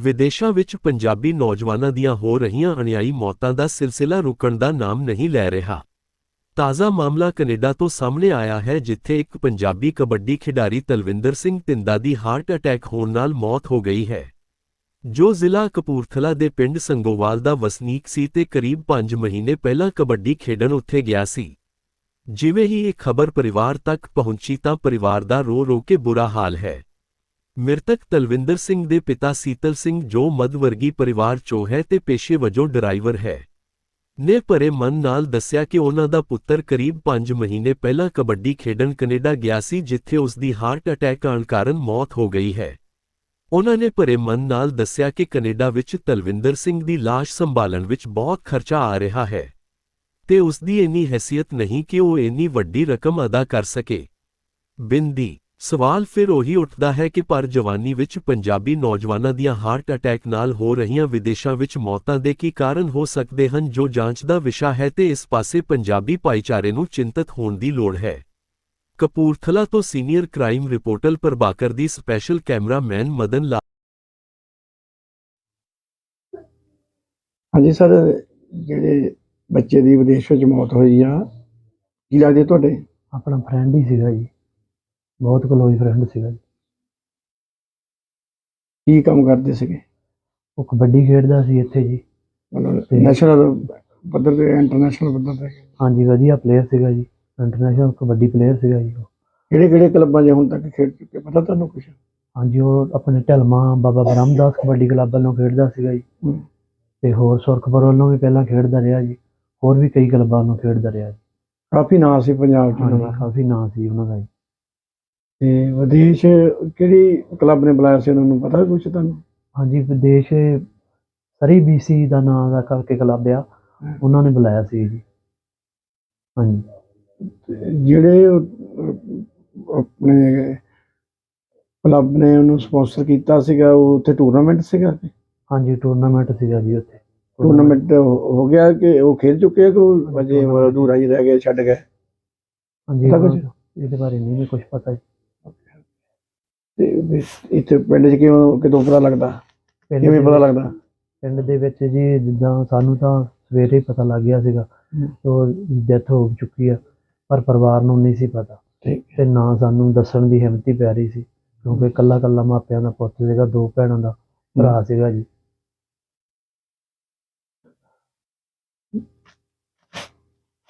ਵਿਦੇਸ਼ਾਂ ਵਿੱਚ ਪੰਜਾਬੀ ਨੌਜਵਾਨਾਂ ਦੀਆਂ ਹੋ ਰਹੀਆਂ ਅਣਿਆਈ ਮੌਤਾਂ ਦਾ ਸਿਲਸਿਲਾ ਰੁਕਣ ਦਾ ਨਾਮ ਨਹੀਂ ਲੈ ਰਿਹਾ। ਤਾਜ਼ਾ ਮਾਮਲਾ ਕੈਨੇਡਾ ਤੋਂ ਸਾਹਮਣੇ ਆਇਆ ਹੈ, ਜਿੱਥੇ ਇੱਕ ਪੰਜਾਬੀ ਕਬੱਡੀ ਖਿਡਾਰੀ ਤਲਵਿੰਦਰ ਸਿੰਘ ਤਿੰਦਾ ਦੀ ਹਾਰਟ ਅਟੈਕ ਹੋਣ ਨਾਲ ਮੌਤ ਹੋ ਗਈ ਹੈ। ਜੋ ਜ਼ਿਲ੍ਹਾ ਕਪੂਰਥਲਾ ਦੇ ਪਿੰਡ ਸੰਗੋਵਾਲ ਦਾ ਵਸਨੀਕ ਸੀ ਤੇ ਕਰੀਬ 5 ਮਹੀਨੇ ਪਹਿਲਾਂ ਕਬੱਡੀ ਖੇਡਣ ਉੱਥੇ ਗਿਆ ਸੀ। ਜਿਵੇਂ ਹੀ ਇਹ ਖਬਰ ਪਰਿਵਾਰ ਤੱਕ ਪਹੁੰਚੀ ਤਾਂ ਪਰਿਵਾਰ ਦਾ ਰੋ ਰੋ ਕੇ ਬੁਰਾ ਹਾਲ ਹੈ। ਮ੍ਰਿਤਕ ਤਲਵਿੰਦਰ ਸਿੰਘ ਦੇ ਪਿਤਾ ਸੀਤਲ ਸਿੰਘ ਜੋ ਮੱਧਵਰਗੀ ਪਰਿਵਾਰ ਚੋਂ ਹੈ ਤੇ ਪੇਸ਼ੇ ਵਜੋਂ ਡਰਾਈਵਰ ਹੈ। ਨੇ ਭਰੇ ਮਨ ਨਾਲ ਦੱਸਿਆ ਕਿ ਉਹਨਾਂ ਦਾ ਪੁੱਤਰ ਕਰੀਬ 5 ਮਹੀਨੇ ਪਹਿਲਾਂ ਕਬੱਡੀ ਖੇਡਣ ਕੈਨੇਡਾ ਗਿਆ ਸੀ, ਜਿੱਥੇ ਉਸ ਦੀ ਹਾਰਟ ਅਟੈਕ ਆਉਣ ਕਾਰਨ ਮੌਤ ਹੋ ਗਈ ਹੈ। ਉਹਨਾਂ ਨੇ ਭਰੇ ਮਨ ਨਾਲ ਦੱਸਿਆ ਕਿ ਕੈਨੇਡਾ ਵਿੱਚ ਤਲਵਿੰਦਰ ਸਿੰਘ ਦੀ ਲਾਸ਼ ਸੰਭਾਲਣ ਵਿੱਚ ਬਹੁਤ ਖਰਚਾ ਆ ਰਿਹਾ ਹੈ। ਤੇ ਉਸ ਦੀ ਇੰਨੀ ਹੈਸੀਅਤ ਨਹੀਂ ਕਿ ਉਹ ਇੰਨੀ ਵੱਡੀ ਰਕਮ ਅਦਾ ਕਰ ਸਕੇ। ਬਿੰਦੀ ਸਵਾਲ ਫਿਰ ਉਹੀ ਉੱਠਦਾ ਹੈ ਕਿ ਪਰ ਜਵਾਨੀ ਵਿੱਚ ਪੰਜਾਬੀ ਨੌਜਵਾਨਾਂ ਦੀਆਂ ਹਾਰਟ ਅਟੈਕ ਨਾਲ ਹੋ ਰਹੀਆਂ ਵਿਦੇਸ਼ਾਂ ਵਿੱਚ ਮੌਤਾਂ ਦੇ ਕੀ ਕਾਰਨ ਹੋ ਸਕਦੇ ਹਨ ਜੋ ਜਾਂਚ ਦਾ ਵਿਸ਼ਾ ਹੈ ਤੇ ਇਸ ਪਾਸੇ ਪੰਜਾਬੀ ਭਾਈਚਾਰੇ ਨੂੰ ਚਿੰਤਤ ਹੋਣ ਦੀ ਲੋੜ ਹੈ। ਕਪੂਰਥਲਾ ਤੋਂ ਸੀਨੀਅਰ ਕ੍ਰਾਈਮ ਰਿਪੋਰਟਰ ਪ੍ਰਭਾਕਰ ਦੀ ਸਪੈਸ਼ਲ ਕੈਮਰਾਮੈਨ ਮਦਨ ਲਾ ਹਾਂਜੀ ਸਰ ਜਿਹੜੇ ਬੱਚੇ ਦੀ ਵਿਦੇਸ਼ ਵਿੱਚ ਮੌਤ ਹੋਈ ਆ ਕੀ ਲੱਗਦੇ ਤੁਹਾਡੇ? ਆਪਣਾ ਫਰੈਂਡ ਹੀ ਸੀਗਾ ਜੀ। ਬਹੁਤ ਕਲੋਜ਼ ਫਰੈਂਡ ਸੀਗਾ ਜੀ। ਕੀ ਕੰਮ ਕਰਦੇ ਸੀਗੇ? ਉਹ ਕਬੱਡੀ ਖੇਡਦਾ ਸੀ ਇੱਥੇ ਜੀ। ਮਤਲਬ ਤੇ- ਨੈਸ਼ਨਲ ਪੱਧਰ ਤੇ ਇੰਟਰਨੈਸ਼ਨਲ ਪੱਧਰ ਤੇ? ਹਾਂਜੀ ਵਧੀਆ ਪਲੇਅਰ ਸੀਗਾ ਜੀ। ਇੰਟਰਨੈਸ਼ਨਲ ਕਬੱਡੀ ਪਲੇਅਰ ਸੀਗਾ ਜੀ ਉਹ। ਕਿਹੜੇ ਕਿਹੜੇ ਕਲੱਬਾਂ 'ਚ ਹੁਣ ਤੱਕ ਖੇਡ ਚੁੱਕੇ? ਪਤਾ ਤੁਹਾਨੂੰ ਕੁਝ ਹਾਂਜੀ ਉਹ ਆਪਣੇ ਢਲਮਾ ਬਾਬਾ ਬ੍ਰਹਮਦਾਸ ਕਬੱਡੀ ਕਲੱਬ ਵੱਲੋਂ ਖੇਡਦਾ ਸੀਗਾ ਜੀ। ਤੇ ਹੋਰ ਸੁਰਖਪੁਰ ਵੱਲੋਂ ਵੀ ਪਹਿਲਾਂ ਖੇਡਦਾ ਰਿਹਾ ਜੀ। ਹੋਰ ਵੀ ਕਈ ਕਲੱਬਾਂ ਵੱਲੋਂ ਖੇਡਦਾ ਰਿਹਾ ਜੀ। ਕਾਫੀ ਨਾਂ ਸੀ ਪੰਜਾਬ 'ਚ ਉਹਨਾਂ ਹਾਂਜੀ ਦਾ ਕਾਫੀ ਨਾਂ ਸੀ ਉਹਨਾਂ ਦਾ ਜੀ। ਤੇ ਵਿਦੇਸ਼ ਕਿਹੜੀ ਕਲੱਬ ਨੇ ਬੁਲਾਇਆ ਸੀ? ਉਹਨਾਂ ਨੂੰ ਪਤਾ ਕੁਝ ਤੁਹਾਨੂੰ? ਹਾਂਜੀ ਵਿਦੇਸ਼ ਸਰੀ ਬੀਸੀ ਦਾ ਨਾਂ ਦਾ ਕਰਕੇ ਕਲੱਬ ਆ। ਉਹਨਾਂ ਨੇ ਬੁਲਾਇਆ ਸੀ ਜੀ। ਹਾਂਜੀ। ਤੇ ਜਿਹੜੇ ਉਹ, ਆਪਣੇ ਕਲੱਬ ਨੇ ਉਹਨੂੰ ਸਪਾਂਸਰ ਕੀਤਾ ਸੀਗਾ ਉਹ ਉੱਥੇ ਟੂਰਨਾਮੈਂਟ ਸੀਗਾ ਹਾਂਜੀ ਟੂਰਨਾਮੈਂਟ ਸੀਗਾ ਜੀ ਉੱਥੇ। ਟੂਰਨਾਮੈਂਟ ਹੋ ਗਿਆ ਕਿ ਉਹ ਖੇਡ ਚੁੱਕੇ ਆ ਕਿ ਉਹ ਅਜੇ ਅਧੂਰਾ ਹੀ ਰਹਿ ਗਿਆ ਛੱਡ ਗਏ? ਹਾਂਜੀ? ਇਹਦੇ ਬਾਰੇ ਨਹੀਂ ਮੈਨੂੰ ਕੁਝ ਪਤਾ ਜੀ। ਤੇ ਉਹਦੇ ਇੱਥੇ ਪਿੰਡ 'ਚ ਕਿਉਂ ਕਿਦੋਂ ਪਤਾ ਲੱਗਦਾ? ਪਿੰਡ ਕਿਵੇਂ ਪਤਾ ਲੱਗਦਾ? ਪਿੰਡ ਦੇ ਵਿੱਚ ਜੀ ਜਿੱਦਾਂ ਸਾਨੂੰ ਤਾਂ ਸਵੇਰੇ ਹੀ ਪਤਾ ਲੱਗ ਗਿਆ ਸੀਗਾ ਹਮ। ਉਹ ਡੈਥ ਹੋ ਚੁੱਕੀ ਆ ਪਰ ਪਰਿਵਾਰ ਨੂੰ ਨਹੀਂ ਸੀ ਪਤਾ। ਠੀਕ ਤੇ ਨਾ ਸਾਨੂੰ ਦੱਸਣ ਦੀ ਹਿੰਮਤ ਹੀ ਪੈ ਰਹੀ ਸੀ ਕਿਉਂਕਿ ਕੱਲਾ ਕੱਲਾ ਮਾਪਿਆਂ ਦਾ ਪੁੱਤ ਸੀਗਾ ਦੋ ਭੈਣਾਂ ਦਾ ਭਰਾ ਸੀਗਾ ਜੀ।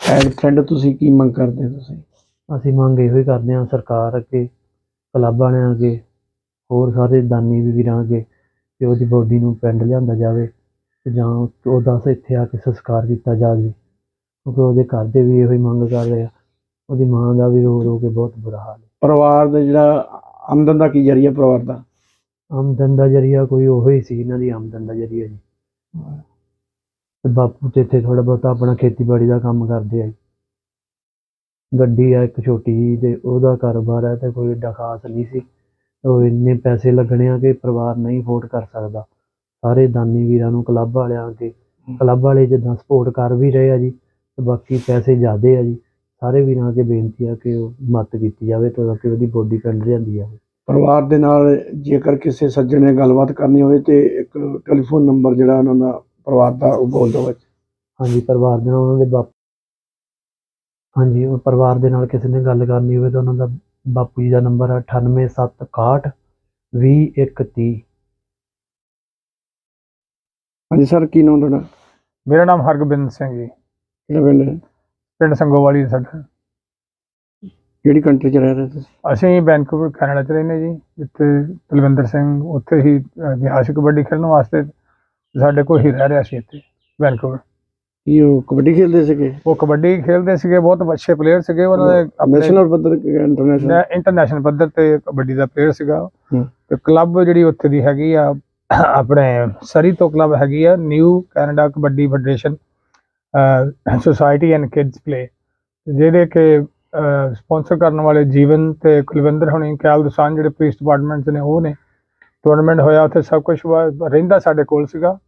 ਐਜ਼ ਫਰੈਂਡ ਤੁਸੀਂ ਕੀ ਮੰਗ ਕਰਦੇ ਹੋ ਤੁਸੀਂ? ਅਸੀਂ ਮੰਗ ਇਹੋ ਹੀ ਕਰਦੇ ਹਾਂ ਸਰਕਾਰ ਅੱਗੇ ਕਲੱਬ ਵਾਲਿਆਂ ਅੱਗੇ ਹੋਰ ਸਾਰੇ ਦਾਨੀ ਵੀਰਾਂ ਅੱਗੇ ਕਿ ਉਹਦੀ ਬੋਡੀ ਨੂੰ ਪਿੰਡ ਲਿਆਂਦਾ ਜਾਵੇ ਤੇ ਜਾਂ ਉਹਦਾ ਇੱਥੇ ਆ ਕੇ ਸੰਸਕਾਰ ਕੀਤਾ ਜਾਵੇ। ਕਿਉਂਕਿ ਉਹਦੇ ਘਰ ਦੇ ਵੀ ਇਹੋ ਹੀ ਮੰਗ ਕਰ ਰਹੇ ਆ। ਉਹਦੀ ਮਾਂ ਦਾ ਵੀ ਰੋ ਰੋ ਕੇ ਬਹੁਤ ਬੁਰਾ ਹਾਲ ਹੈ। ਪਰਿਵਾਰ ਦਾ ਜਿਹੜਾ ਆਮਦਨ ਦਾ ਕੀ ਜਰੀਆ ਪਰਿਵਾਰ ਦਾ? ਆਮਦਨ ਦਾ ਜਰੀਆ ਕੋਈ ਉਹੋ ਹੀ ਸੀ ਇਹਨਾਂ ਦੀ ਆਮਦਨ ਦਾ ਜਰੀਆ ਜੀ। ਤੇ ਬਾਪੂ ਤੇ ਇੱਥੇ ਥੋੜਾ ਬਹੁਤਾ ਆਪਣਾ ਖੇਤੀਬਾੜੀ ਦਾ ਕੰਮ ਕਰਦੇ ਆ ਜੀ। ਗੱਡੀ ਆ ਇੱਕ ਛੋਟੀ ਜਿਹੀ ਤੇ ਉਹਦਾ ਕਾਰੋਬਾਰ ਹੈ ਤੇ ਕੋਈ ਏਡਾ ਖਾਸ ਨਹੀਂ ਸੀ। ਉਹ ਇੰਨੇ ਪੈਸੇ ਲੱਗਣੇ ਆ ਕਿ ਪਰਿਵਾਰ ਨਹੀਂ ਅਫੋਰਡ ਕਰ ਸਕਦਾ। ਸਾਰੇ ਦਾਨੀ ਵੀਰਾਂ ਨੂੰ ਕਲੱਬ ਵਾਲਿਆਂ ਅੱਗੇ। ਕਲੱਬ ਵਾਲੇ ਜਿੱਦਾਂ ਸਪੋਰਟ ਕਰ ਵੀ ਰਹੇ ਆ ਜੀ ਤੇ ਬਾਕੀ ਪੈਸੇ ਜ਼ਿਆਦੇ ਆ ਜੀ। ਸਾਰੇ ਵੀਰਾਂ ਅੱਗੇ ਬੇਨਤੀ ਆ ਕਿ ਉਹ ਮਦਦ ਕੀਤੀ ਜਾਵੇ ਤਾਂ ਕਿ ਉਹਦੀ ਬੋਡੀ ਪਿੰਡ ਲਿਆਂਦੀ ਜਾਵੇ। ਪਰਿਵਾਰ ਦੇ ਨਾਲ ਜੇਕਰ ਕਿਸੇ ਸੱਜਣ ਨੇ ਗੱਲਬਾਤ ਕਰਨੀ ਹੋਵੇ ਤੇ ਇੱਕ ਟੈਲੀਫੋਨ ਨੰਬਰ ਜਿਹੜਾ ਉਹਨਾਂ ਦਾ ਪਰਿਵਾਰ ਦਾ ਉਹ ਬੋਲ ਦਿਓ ਵਿੱਚ। ਹਾਂਜੀ ਪਰਿਵਾਰ ਦੇ ਨਾਲ ਉਹਨਾਂ ਦੇ ਬਾਪੂ ਹਾਂਜੀ ਉਹ ਪਰਿਵਾਰ ਦੇ ਨਾਲ ਕਿਸੇ ਨੇ ਗੱਲ ਕਰਨੀ ਹੋਵੇ ਤਾਂ ਉਹਨਾਂ ਦਾ ਬਾਪੂ ਜੀ ਦਾ ਨੰਬਰ ਹੈ 98761 2130 ਹਾਂਜੀ ਸਰ ਕੀ ਨਾਮ ਤੁਹਾਡਾ? ਮੇਰਾ ਨਾਮ ਹਰਗੋਬਿੰਦ ਸਿੰਘ ਜੀ। ਕਿਹੜਾ ਪਿੰਡ ਹੈ ਪਿੰਡ ਸੰਗੋਵਾਲੀ ਸਾਡਾ ਕਿਹੜੀ ਕੰਟਰੀ 'ਚ ਰਹਿ ਰਹੇ ਤੁਸੀਂ? ਅਸੀਂ ਵੈਨਕੂਵਰ ਕੈਨੇਡਾ 'ਚ ਰਹਿੰਦੇ ਜੀ ਜਿੱਥੇ ਤਲਵਿੰਦਰ ਸਿੰਘ ਉੱਥੇ ਹੀ ਗਿਆ ਸੀ ਕਬੱਡੀ ਖੇਡਣ ਵਾਸਤੇ ਸਾਡੇ ਕੋਲ ਹੀ ਰਹਿ ਰਿਹਾ ਸੀ ਇੱਥੇ ਵੈਨਕੂਵਰ। ਕੀ ਉਹ ਕਬੱਡੀ ਖੇਡਦੇ ਸੀਗੇ? ਉਹ ਕਬੱਡੀ ਖੇਡਦੇ ਸੀਗੇ ਬਹੁਤ ਅੱਛੇ ਪਲੇਅਰ ਸੀਗੇ ਉਹਨਾਂ ਦੇ ਆਪਣੇ ਨੈਸ਼ਨਲ ਪੱਧਰ ਇੰਟਰਨੈਸ਼ਨਲ ਇੰਟਰਨੈਸ਼ਨਲ ਪੱਧਰ ਤੇ ਕਬੱਡੀ ਦਾ ਪਲੇਅਰ ਸੀਗਾ ਹੂੰ। ਤੇ ਕਲੱਬ ਜਿਹੜੀ ਉੱਥੇ ਦੀ ਹੈਗੀ ਆ ਆਪਣੇ ਸਰੀ ਤੋਂ ਕਲੱਬ ਹੈਗੀ ਆ New Canada kabaddi federation society and kids play ਜਿਹਦੇ ਕਿ ਸਪਾਂਸਰ ਕਰਨ ਵਾਲੇ ਜੀਵਨ ਤੇ ਕੁਲਵਿੰਦਰ ਹੁਣੀ ਕੈਲ ਦਸਾਨ ਜਿਹੜੇ ਪੁਲਿਸ ਡਿਪਾਰਟਮੈਂਟ ਨੇ ਉਹ ਨੇ। ਟੂਰਨਾਮੈਂਟ ਹੋਇਆ ਉੱਥੇ ਸਭ ਕੁਝ ਰਹਿੰਦਾ ਸਾਡੇ ਕੋਲ ਸੀਗਾ।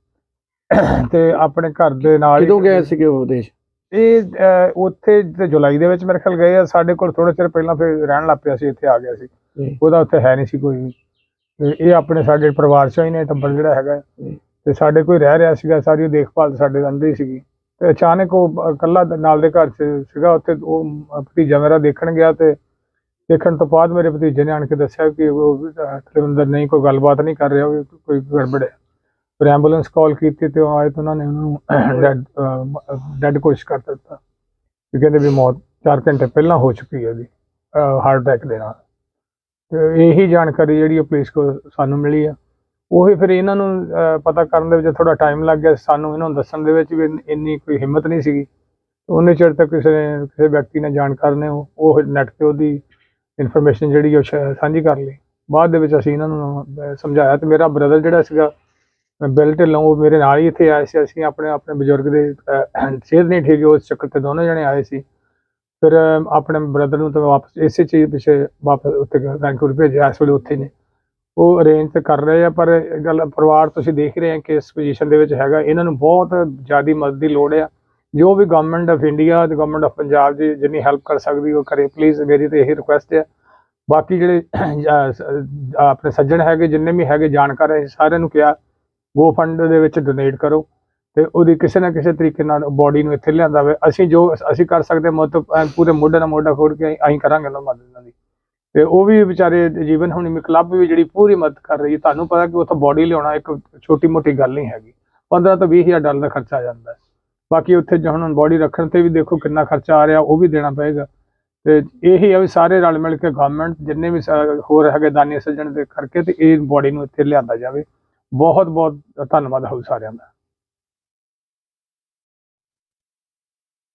ਤੇ ਆਪਣੇ ਘਰ ਦੇ ਨਾਲ ਕਿਦੋਂ ਗਏ ਸੀਗੇ ਉਹ ਦੇਸ਼? ਇਹ ਅਹ, ਉੱਥੇ ਤੇ ਜੁਲਾਈ ਦੇ ਵਿੱਚ ਮੇਰੇ ਖਿਆਲ ਗਏ ਆ। ਸਾਡੇ ਕੋਲ ਥੋੜੇ ਚਿਰ ਪਹਿਲਾਂ ਫਿਰ ਰਹਿਣ ਲੱਗ ਪਿਆ ਸੀ ਇੱਥੇ ਆ ਗਿਆ ਸੀ। ਜੀ। ਉਹਦਾ ਉੱਥੇ ਹੈ ਨਹੀਂ ਸੀ ਕੋਈ ਵੀ। ਤੇ ਇਹ ਆਪਣੇ ਸਾਡੇ ਪਰਿਵਾਰ ਚੋਂ ਹੀ ਨੇ ਟੱਬਰ ਜਿਹੜਾ ਹੈਗਾ। ਤੇ ਸਾਡੇ ਕੋਈ ਰਹਿ ਰਿਹਾ ਸੀਗਾ ਸਾਰੀ ਦੇਖਭਾਲ ਸਾਡੇ ਅੰਦਰ ਹੀ ਸੀਗੀ। ਤੇ ਅਚਾਨਕ ਉਹ ਇਕੱਲਾ ਨਾਲ ਦੇ ਘਰ 'ਚ ਸੀਗਾ ਉੱਥੇ ਉਹ ਭਤੀਜਾ ਮੇਰਾ ਦੇਖਣ ਗਿਆ ਤੇ ਦੇਖਣ ਤੋਂ ਬਾਅਦ ਮੇਰੇ ਭਤੀਜੇ ਨੇ ਆਣ ਕੇ ਦੱਸਿਆ ਕਿ ਉਹ ਤਲਵਿੰਦਰ ਨਹੀਂ ਕੋਈ ਗੱਲਬਾਤ ਨਹੀਂ ਕਰ ਰਿਹਾ ਉਹ ਕੋਈ ਗੜਬੜ ਹੈ। ਫਿਰ ਐਂਬੂਲੈਂਸ ਕਾਲ ਕੀਤੀ ਤੇ ਉਹ ਆਏ ਤਾਂ ਉਹਨਾਂ ਨੇ ਉਹਨੂੰ ਡੈਡ ਡੈਡ ਕੋਸ਼ਿਸ਼ ਕਰ ਦਿੱਤਾ। ਕਿ ਕਹਿੰਦੇ ਵੀ ਮੌਤ 4 ਘੰਟੇ ਪਹਿਲਾਂ ਹੋ ਚੁੱਕੀ ਹੈ ਉਹਦੀ ਹਾਰਟ ਅਟੈਕ ਦੇ ਨਾਲ। ਤੇ ਇਹੀ ਜਾਣਕਾਰੀ ਜਿਹੜੀ ਉਹ ਪੁਲਿਸ ਕੋ ਸਾਨੂੰ ਮਿਲੀ ਆ। ਉਹੀ ਫਿਰ ਇਹਨਾਂ ਨੂੰ ਪਤਾ ਕਰਨ ਦੇ ਵਿੱਚ ਥੋੜਾ ਟਾਈਮ ਲੱਗ ਗਿਆ। ਸਾਨੂੰ ਇਹਨਾਂ ਨੂੰ ਦੱਸਣ ਦੇ ਵਿੱਚ ਵੀ ਇੰਨੀ ਕੋਈ ਹਿੰਮਤ ਨਹੀਂ ਸੀਗੀ। ਉਹਨੇ ਚਿਰ ਤੱਕ ਕਿਸੇ ਕਿਸੇ ਵਿਅਕਤੀ ਨੇ ਜਾਣਕਾਰ ਨੇ ਉਹ- ਉਹ ਨੈਟ ਤੇ ਉਹਦੀ ਇਨਫੋਰਮੇਸ਼ਨ ਜਿਹੜੀ ਉਹ ਸਾਂਝੀ ਕਰ ਲਈ। ਬਾਅਦ ਦੇ ਵਿੱਚ ਅਸੀਂ ਇਹਨਾਂ ਨੂੰ ਸਮਝਾਇਆ ਤੇ ਮੇਰਾ ਬ੍ਰਦਰ ਜਿਹੜਾ ਸੀਗਾ ਬਿਲ ਢਿੱਲੋਂ ਉਹ ਮੇਰੇ ਨਾਲ ਹੀ ਇੱਥੇ ਆਏ ਸੀ, ਅਸੀਂ ਆਪਣੇ ਆਪਣੇ ਬਜ਼ੁਰਗ ਦੇ ਸਿਹਤ ਨਹੀਂ ਠੀਕ, ਉਸ ਚੱਕਰ ਤੇ ਦੋਨੋਂ ਜਣੇ ਆਏ ਸੀ। ਫਿਰ ਆਪਣੇ ਬ੍ਰਦਰ ਨੂੰ ਤਾਂ ਵਾਪਸ, ਇਸੇ ਚੀਜ਼ ਪਿੱਛੇ ਵਾਪਸ ਉੱਥੇ ਵੈਂਕੂਵਰ ਭੇਜਿਆ, ਇਸ ਵੇਲੇ ਉੱਥੇ ਨੇ। ਉਹ ਅਰੇਂਜ ਤੇ ਕਰ ਰਹੇ ਆ, ਪਰ ਇਹ ਗੱਲ, ਪਰਿਵਾਰ ਤੁਸੀਂ ਦੇਖ ਰਹੇ ਆ ਕਿ ਇਸ ਪੋਜੀਸ਼ਨ ਦੇ ਵਿੱਚ ਹੈਗਾ। ਇਹਨਾਂ ਨੂੰ ਬਹੁਤ ਜ਼ਿਆਦੀ ਮਦਦ ਦੀ ਲੋੜ ਆ। ਜੋ ਵੀ ਗਵਰਨਮੈਂਟ ਆਫ ਇੰਡੀਆ ਤੇ ਗਵਰਨਮੈਂਟ ਆਫ ਪੰਜਾਬ ਜੀ, ਜਿੰਨੀ ਹੈਲਪ ਕਰ ਸਕਦੀ, ਉਹ ਕਰੇ। ਪਲੀਜ਼ ਮੇਰੀ ਤੇ ਇਹੀ ਰਿਕੁਐਸਟ ਹੈ ਬਾਕੀ ਜਿਹੜੇ ਆਪਣੇ ਸੱਜਣ ਹੈਗੇ, ਜਿੰਨੇ ਵੀ ਹੈਗੇ, ਜਾਣਕਾਰ ਹੈ ਸਾਰਿਆਂ ਨੂੰ ਕਿਹਾ ਗੋ ਫੰਡ ਦੇ ਵਿੱਚ ਡੋਨੇਟ ਕਰੋ ਤੇ ਉਹਦੀ ਕਿਸੇ ਨਾ ਕਿਸੇ ਤਰੀਕੇ ਨਾਲ ਬੋਡੀ ਨੂੰ ਇੱਥੇ ਲਿਆਂਦਾ ਹੋਵੇ। ਅਸੀਂ ਜੋ ਅਸੀਂ ਕਰ ਸਕਦੇ ਹਾਂ, ਮਤਲਬ ਪੂਰੇ ਮੋਢੇ ਨਾਲ ਮੋਢਾ ਖੋੜ ਕੇ ਅਸੀਂ ਕਰਾਂਗੇ ਉਹਨਾਂ ਮਦਦ ਇਹਨਾਂ ਦੀ ਤੇ ਉਹ ਵੀ ਵਿਚਾਰੇ ਜੀਵਨ ਹੁਣੀ ਕਲੱਬ ਵੀ ਜਿਹੜੀ ਪੂਰੀ ਮਦਦ ਕਰ ਰਹੀ ਹੈ। ਤੁਹਾਨੂੰ ਪਤਾ ਕਿ ਉੱਥੋਂ ਬੋਡੀ ਲਿਆਉਣਾ ਇੱਕ ਛੋਟੀ ਮੋਟੀ ਗੱਲ ਨਹੀਂ ਹੈਗੀ। 15 ਤੋਂ 20000 ਡਾਲਰ ਦਾ ਖਰਚਾ ਆ ਜਾਂਦਾ ਹੈ। ਬਾਕੀ ਉੱਥੇ ਜੇ ਹੁਣ ਬੋਡੀ ਰੱਖਣ ਤੇ ਵੀ ਦੇਖੋ ਕਿੰਨਾ ਖਰਚਾ ਆ ਰਿਹਾ, ਉਹ ਵੀ ਦੇਣਾ ਪਏਗਾ। ਤੇ ਇਹੀ ਆ ਵੀ ਸਾਰੇ ਰਲ ਮਿਲ ਕੇ ਗਵਰਨਮੈਂਟ ਜਿੰਨੇ ਵੀ ਸਾ- ਹੋਰ ਹੈਗੇ ਦਾਨੀ ਸੱਜਣ ਦੇ ਕਰਕੇ ਤੇ ਇਹ ਬੋਡੀ ਨੂੰ ਇੱਥੇ ਲਿਆਂਦਾ ਜਾਵੇ। ਬਹੁਤ ਬਹੁਤ ਧੰਨਵਾਦ ਹੋਊ ਸਾਰਿਆਂ ਦਾ।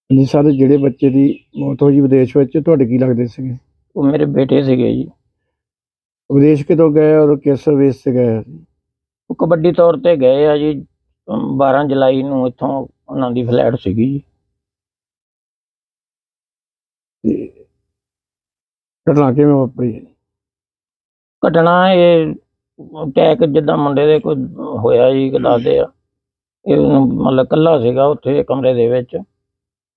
ਜੀ ਸਾਰੇ ਜਿਹੜੇ ਬੱਚੇ ਦੀ ਮੌਤ ਹੋਈ ਵਿਦੇਸ਼ ਵਿੱਚ ਤੁਹਾਡੇ ਕੀ ਲੱਗਦੇ ਸੀਗੇ? ਉਹ ਮੇਰੇ ਬੇਟੇ ਸੀਗੇ ਜੀ। ਵਿਦੇਸ਼ ਕਿਦੋਂ ਗਏ ਔਰ ਕਿਸ ਵੇਸ ਤੇ ਗਏ? ਉਹ ਕਬੱਡੀ ਤੌਰ ਤੇ ਗਏ ਆ ਜੀ ਅਮ 12 ਜੁਲਾਈ ਨੂੰ ਇੱਥੋਂ ਉਹਨਾਂ ਦੀ ਫਲੈਟ ਸੀਗੀ ਜੀ। ਘਟਨਾ ਕਿਵੇਂ ਵਾਪਰੀ? ਹੈ? ਘਟਨਾ ਇਹ ਅਟੈਕ ਜਿੱਦਾਂ ਮੁੰਡੇ ਦੇ ਕੋਈ ਹੋਇਆ ਜੀ ਕਿ ਦੱਸਦੇ ਆ ਇਹ ਮਤਲਬ ਕੱਲਾ ਸੀਗਾ ਉੱਥੇ ਕਮਰੇ ਦੇ ਵਿੱਚ।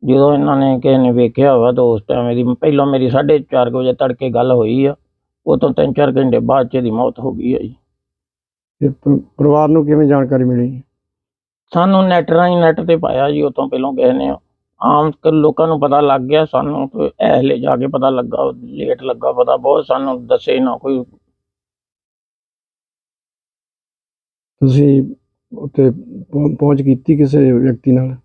ਜਦੋਂ ਇਹਨਾਂ ਨੇ ਕਿਸੇ ਨੇ ਵੇਖਿਆ ਹੋਇਆ ਤਾਂ ਉਸ ਟਾਈਮ ਇਹਦੀ ਪਹਿਲਾਂ ਮੇਰੀ 4:30 ਵਜੇ ਤੜਕੇ ਗੱਲ ਹੋਈ ਆ। ਉਹ ਤੋਂ 3-4 ਘੰਟੇ ਬਾਅਦ ਚ ਇਹਦੀ ਮੌਤ ਹੋ ਗਈ ਆ ਜੀ। ਤੇ ਪਰਿਵਾਰ ਨੂੰ ਕਿਵੇਂ ਜਾਣਕਾਰੀ ਮਿਲੀ? ਸਾਨੂੰ ਨੈਟ ਰਾਹੀਂ ਨੈਟ ਤੇ ਪਾਇਆ ਜੀ ਉਹ ਤੋਂ ਪਹਿਲਾਂ ਕਿਸੇ ਨੇ। ਆਮ ਲੋਕਾਂ ਨੂੰ ਪਤਾ ਲੱਗ ਗਿਆ ਸਾਨੂੰ ਤੇ ਐਹਲੇ ਜਾ ਕੇ ਪਤਾ ਲੱਗਾ ਲੇਟ ਲੱਗਾ ਪਤਾ ਬਹੁਤ ਸਾਨੂੰ ਦੱਸੇ ਨਾ ਕੋਈ ਤੁਸੀਂ ਉੱਥੇ ਪਹੁੰ- ਪਹੁੰਚ ਕੀਤੀ ਕਿਸੇ ਵਿਅਕਤੀ ਨਾਲ?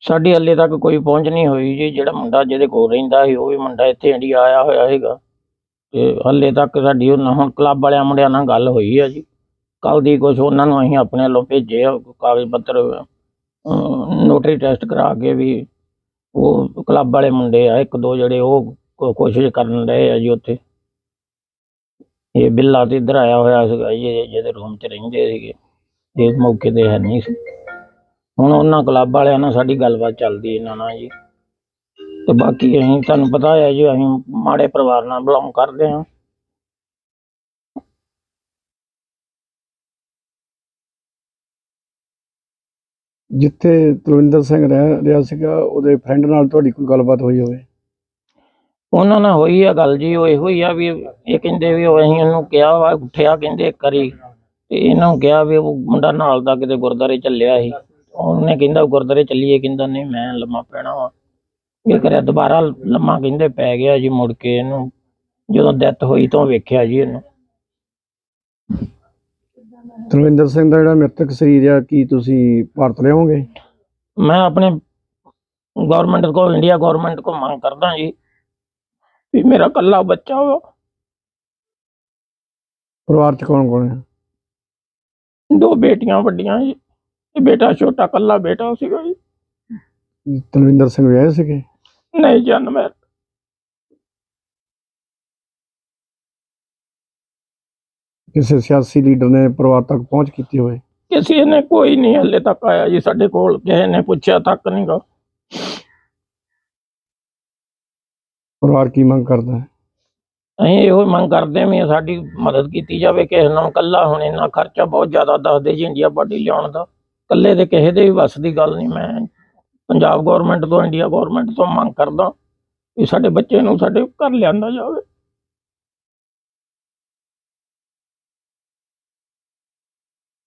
ਸਾਡੀ ਹੱਲੇ ਤੱਕ ਕੋਈ ਪਹੁੰਚ ਨਹੀਂ ਹੋਈ ਜੀ। ਜਿਹੜਾ ਮੁੰਡਾ ਜਿਹਦੇ ਕੋਲ ਰਹਿੰਦਾ ਸੀ, ਉਹ ਵੀ ਮੁੰਡਾ ਇੱਥੇ ਇੰਡੀਆ ਆਇਆ ਹੋਇਆ ਹੈਗਾ ਤੇ ਹੱਲੇ ਤੱਕ ਸਾਡੀ ਉਹਨਾਂ ਹੁਣ ਕਲੱਬ ਵਾਲਿਆਂ ਮੁੰਡਿਆਂ ਨਾਲ ਗੱਲ ਹੋਈ ਆ ਜੀ। ਕੱਲ ਦੀ ਕੁਛ ਉਹਨਾਂ ਨੂੰ ਅਸੀਂ ਆਪਣੇ ਵੱਲੋਂ ਭੇਜੇ ਆ, ਕਾਗਜ਼ ਪੱਤਰ ਨੋਟਰੀ ਟੈਸਟ ਕਰਾ ਕੇ ਵੀ ਉਹ ਕਲੱਬ ਵਾਲੇ ਮੁੰਡੇ ਆ, ਇੱਕ ਦੋ ਜਿਹੜੇ ਉਹ ਕੋ- ਕੋਸ਼ਿਸ਼ ਕਰਨ ਰਹੇ ਆ ਜੀ ਉੱਥੇ। ਇਹ ਬਿੱਲਾ ਤੇ ਇੱਧਰ ਆਇਆ ਹੋਇਆ ਸੀਗਾ ਜੀ, ਇਹ ਜਿਹਦੇ ਰੂਮ 'ਚ ਰਹਿੰਦੇ ਸੀਗੇ। ਇਹ ਮੌਕੇ ਤੇ ਹੈ ਨਹੀਂ ਸੀ। ਹੁਣ ਉਹਨਾਂ ਕਲੱਬ ਵਾਲਿਆਂ ਨਾਲ ਸਾਡੀ ਗੱਲਬਾਤ ਚੱਲਦੀ ਇਹਨਾਂ ਨਾਲ ਜੀ। ਤੇ ਬਾਕੀ ਅਸੀਂ, ਤੁਹਾਨੂੰ ਪਤਾ ਹੈ ਜੀ, ਅਸੀਂ ਮਾੜੇ ਪਰਿਵਾਰ ਨਾਲ ਬਿਲੋਂਗ ਕਰਦੇ ਹਾਂ। ਜਿੱਥੇ ਤਲਵਿੰਦਰ ਸਿੰਘ ਰਹਿ ਰਿਹਾ ਸੀਗਾ, ਉਹਦੇ ਫਰੈਂਡ ਨਾਲ ਤੁਹਾਡੀ ਕੋਈ ਗੱਲਬਾਤ ਹੋਈ ਹੋਵੇ? ਉਹਨਾਂ ਨਾਲ ਹੋਈ ਆ ਗੱਲ ਜੀ ਉਹ ਇਹੋ ਹੀ ਆ ਵੀ ਇਹ ਕਹਿੰਦੇ ਵੀ ਉਹ ਅਸੀਂ ਉਹਨੂੰ ਕਿਹਾ ਵਾ ਉੱਠਿਆ ਕਹਿੰਦੇ ਇੱਕ ਵਾਰੀ ਤੇ ਇਹਨਾਂ ਨੂੰ ਕਿਹਾ ਵੀ ਉਹ ਮੁੰਡਾ ਨਾਲ ਦਾ ਕਿਤੇ ਗੁਰਦਾਰੇ ਚੱਲਿਆ ਸੀ। ਉਹਨੇ ਕਹਿੰਦਾ ਗੁਰਦਾਰੇ ਚੱਲੀਏ ਕਹਿੰਦਾ ਨਹੀਂ ਮੈਂ ਲੰਮਾ ਪੈਣਾ ਵਾ। ਇਹ ਕਰਿਆ ਦੁਬਾਰਾ ਲੰਮਾ ਕਹਿੰਦੇ ਪੈ ਗਿਆ ਜੀ ਮੁੜ ਕੇ ਇਹਨੂੰ ਜਦੋਂ ਡੈਥ ਹੋਈ ਤਾਂ ਵੇਖਿਆ ਜੀ ਇਹਨੂੰ। ਤਲਵਿੰਦਰ ਸਿੰਘ ਦਾ ਜਿਹੜਾ ਮ੍ਰਿਤਕ ਸਰੀਰ ਆ ਕੀ ਤੁਸੀਂ ਭਾਰਤ ਲਿਆਓਗੇ? ਮੈਂ ਆਪਣੇ ਗਵਰਨਮੈਂਟ ਕੋ ਇੰਡੀਆ ਗਵਰਨਮੈਂਟ ਕੋ ਮੰਗ ਕਰਦਾ ਜੀ। ਵੀ ਮੇਰਾ ਕੱਲਾ ਬੱਚਾ ਵਾ ਪਰਿਵਾਰ ਚ ਕੌਣ ਕੌਣ ਹੈ ਦੋ ਬੇਟੀਆਂ ਵੱਡੀਆਂ ਜੀ ਤੇ ਬੇਟਾ ਛੋਟਾ ਕੱਲਾ ਬੇਟਾ ਸੀਗਾ ਜੀ ਤਲਵਿੰਦਰ ਸਿੰਘ ਵਿਆਹੇ ਸੀਗੇ ਨਹੀਂ ਜਨਮ ਹੈ ਕਿਸੇ ਸਿਆਸੀ ਲੀਡਰ ਨੇ ਪਰਿਵਾਰ ਤੱਕ ਪਹੁੰਚ ਕੀਤੀ ਹੋਵੇ ਕਿਸੇ ਨੇ ਕੋਈ ਨਹੀਂ ਹਲੇ ਤੱਕ ਆਇਆ ਜੀ ਸਾਡੇ ਕੋਲ ਕਿਸੇ ਨੇ ਪੁੱਛਿਆ ਤੱਕ ਨਹੀਂ ਪਰਿਵਾਰ ਕੀ ਮੰਗ ਕਰਦਾ ਹੈ? ਅਸੀਂ ਇਹੋ ਹੀ ਮੰਗ ਕਰਦੇ ਵੀ ਸਾਡੀ ਮਦਦ ਕੀਤੀ ਜਾਵੇ, ਕਿਸੇ ਨਾਲ ਕੱਲਾ ਹੁਣ ਇੰਨਾ ਖਰਚਾ ਬਹੁਤ ਜ਼ਿਆਦਾ ਦੱਸਦੇ ਜੀ ਇੰਡੀਆ ਬਾਡੀ ਲਿਆਉਣ ਦਾ। ਕੱਲੇ ਦੇ ਕਿਸੇ ਦੇ ਵੀ ਵੱਸ ਦੀ ਗੱਲ ਨਹੀਂ। ਮੈਂ ਪੰਜਾਬ ਗਵਰਨਮੈਂਟ ਤੋਂ, ਇੰਡੀਆ ਗਵਰਨਮੈਂਟ ਤੋਂ ਮੰਗ ਕਰਦਾ ਵੀ ਸਾਡੇ ਬੱਚੇ ਨੂੰ ਸਾਡੇ ਘਰ ਲਿਆਂਦਾ ਜਾਵੇ।